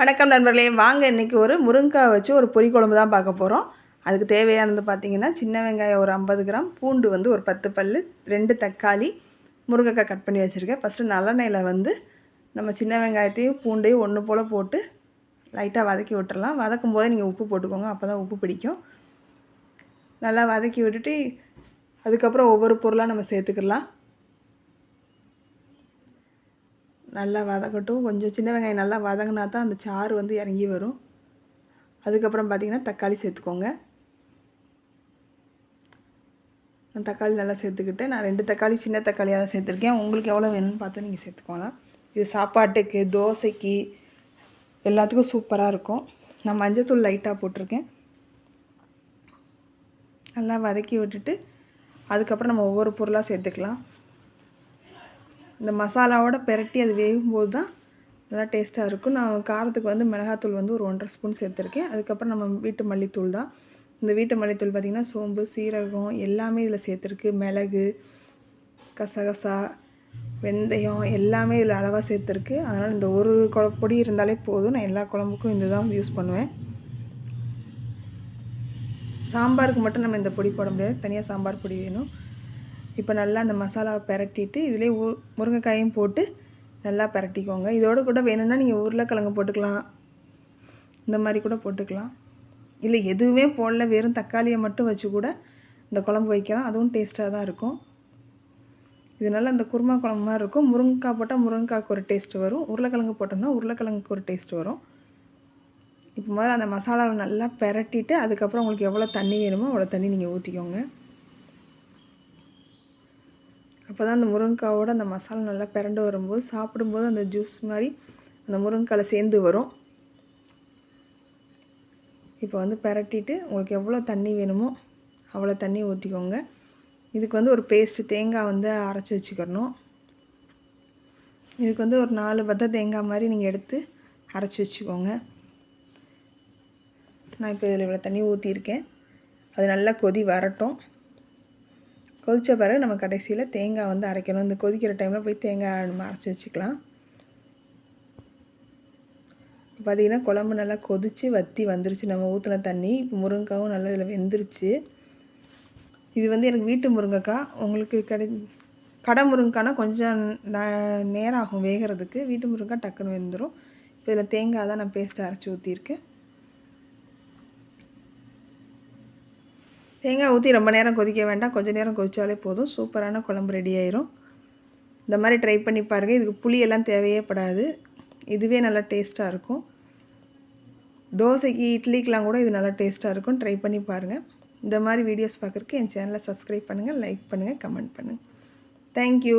வணக்கம் நண்பர்களே. வாங்க இன்றைக்கி ஒரு முருங்கைக்காய் வச்சு ஒரு பொரி குழம்பு தான் பார்க்க போகிறோம் அதுக்கு தேவையானது பார்த்தீங்கன்னா சின்ன வெங்காயம் ஒரு ஐம்பது கிராம் பூண்டு வந்து ஒரு பத்து பல் ரெண்டு தக்காளி முருங்கைக்காய் கட் பண்ணி வச்சுருக்கேன். ஃபஸ்ட்டு நல்லெண்ணெயில் வந்து நம்ம சின்ன வெங்காயத்தையும் பூண்டையும் ஒன்று போல் போட்டு லைட்டாக வதக்கி விட்டுறலாம். வதக்கும் போதே நீங்கள் உப்பு போட்டுக்கோங்க அப்போ தான் உப்பு பிடிக்கும். நல்லா வதக்கி விட்டுட்டு அதுக்கப்புறம் ஒவ்வொரு பொருளாக நம்ம சேர்த்துக்கலாம். நல்லா வதக்கட்டும். கொஞ்சம் சின்ன வெங்காயம் நல்லா வதங்கினா தான் அந்த சாறு வந்து இறங்கி வரும். அதுக்கப்புறம் பார்த்திங்கன்னா தக்காளி சேர்த்துக்கோங்க. நான் தக்காளி நல்லா சேர்த்துக்கிட்டு நான் ரெண்டு தக்காளி சின்ன தக்காளியாக தான் சேர்த்துருக்கேன். உங்களுக்கு எவ்வளோ வேணும்னு பார்த்து நீங்கள் சேர்த்துக்கோலாம். இது சாப்பாட்டுக்கு தோசைக்கு எல்லாத்துக்கும் சூப்பராக இருக்கும். நான் மஞ்சத்தூள் லைட்டாக போட்டிருக்கேன். நல்லா வதக்கி விட்டுட்டு அதுக்கப்புறம் நம்ம ஒவ்வொரு பொருளாக சேர்த்துக்கலாம். இந்த மசாலாவோட பெரட்டி அது வேகும் போது தான் நல்லா டேஸ்ட்டாக இருக்கும். நான் காரத்துக்கு வந்து மிளகாத்தூள் வந்து ஒரு ஒன்றரை ஸ்பூன் சேர்த்துருக்கேன். அதுக்கப்புறம் நம்ம வீட்டு மல்லித்தூள் தான். இந்த வீட்டு மல்லித்தூள் பார்த்திங்கன்னா சோம்பு சீரகம் எல்லாமே இதில் சேர்த்துருக்கு. மிளகு கசகசா வெந்தயம் எல்லாமே இதில் அளவாக சேர்த்துருக்கு. அதனால் இந்த ஒரு குழ பொடி இருந்தாலே போதும். நான் எல்லா குழம்புக்கும் இந்த தான் யூஸ் பண்ணுவேன். சாம்பாருக்கு மட்டும் நம்ம இந்த பொடி போட முடியாது. தனியாக சாம்பார் பொடி வேணும். இப்போ நல்லா அந்த மசாலாவை பரட்டிட்டு இதிலே ஊ முருங்கைக்காயும் போட்டு நல்லா பரட்டிக்கோங்க. இதோடு கூட வேணும்னா நீங்கள் உருளைக்கிழங்கு போட்டுக்கலாம். இந்த மாதிரி கூட போட்டுக்கலாம். இல்லை எதுவுமே போடல. வெறும் தக்காளியை மட்டும் வச்சு கூட இந்த குழம்பு வைக்கலாம். அதுவும் டேஸ்ட்டாக தான் இருக்கும். இதனால் அந்த குருமா குழம்பு மாதிரி இருக்கும். முருங்கைக்காய் போட்டால் முருங்கைக்காய்க்கு ஒரு டேஸ்ட் வரும். உருளைக்கிழங்கு போட்டோம்னா உருளைக்கிழங்குக்கு ஒரு டேஸ்ட் வரும். இப்போ முதல்ல அந்த மசாலாவை நல்லா பெரட்டிட்டு அதுக்கப்புறம் உங்களுக்கு எவ்வளோ தண்ணி வேணுமோ அவ்வளோ தண்ணி நீங்கள் ஊற்றிக்கோங்க அப்போ தான் அந்த முருங்கைக்காவோட அந்த மசாலா நல்லா பிறண்டு வரும்போது சாப்பிடும்போது அந்த ஜூஸ் மாதிரி அந்த முருங்கைக்காயில் சேர்ந்து வரும். இப்போ வந்து பெரட்டிட்டு உங்களுக்கு எவ்வளோ தண்ணி வேணுமோ அவ்வளோ தண்ணி ஊற்றிக்கோங்க இதுக்கு வந்து ஒரு பேஸ்ட்டு தேங்காய் வந்து அரைச்சி வச்சுக்கணும். இதுக்கு வந்து ஒரு நாலு பத்த தேங்காய் மாதிரி நீங்கள் எடுத்து அரைச்சி வச்சுக்கோங்க. நான் இப்போ இதில் இவ்வளோ தண்ணி ஊற்றியிருக்கேன் அது நல்லா கொதி வரட்டும். கொதித்த பிறகு நம்ம கடைசியில் தேங்காய் வந்து அரைக்கணும். இந்த கொதிக்கிற டைமில் போய் தேங்காய் நம்ம அரைச்சி வச்சுக்கலாம். பார்த்திங்கன்னா குழம்பு நல்லா கொதித்து வற்றி வந்துருச்சு. நம்ம ஊற்றின தண்ணி இப்போ முருங்கைக்காவும் நல்லா இதில் வெந்துருச்சு. இது வந்து எனக்கு வீட்டு முருங்கைக்காய் உங்களுக்கு கடை கடை முருங்கைக்கானா கொஞ்சம் நேரம் ஆகும் வேகிறதுக்கு. வீட்டு முருங்கைக்காய் டக்குன்னு வெந்துடும் இப்போ இதில் தேங்காய் தான் நான் பேஸ்ட்டு அரைச்சி ஊற்றிருக்கேன் தேங்காய் ஊற்றி ரொம்ப நேரம் கொதிக்க வேண்டாம். கொஞ்சம் நேரம் கொதித்தாலே போதும். சூப்பரான குழம்பு ரெடி ஆயிரும். இந்த மாதிரி ட்ரை பண்ணி பாருங்கள் இதுக்கு புளியெல்லாம் தேவையே படாது. இதுவே நல்லா டேஸ்ட்டாக இருக்கும். தோசைக்கு இட்லிக்கெலாம் கூட இது நல்லா டேஸ்ட்டாக இருக்கும். ட்ரை பண்ணி பாருங்கள் இந்த மாதிரி வீடியோஸ் பார்க்குறக்கு என் சேனலை சப்ஸ்கிரைப் பண்ணுங்கள் லைக் பண்ணுங்கள் கமெண்ட் பண்ணுங்கள் தேங்க்யூ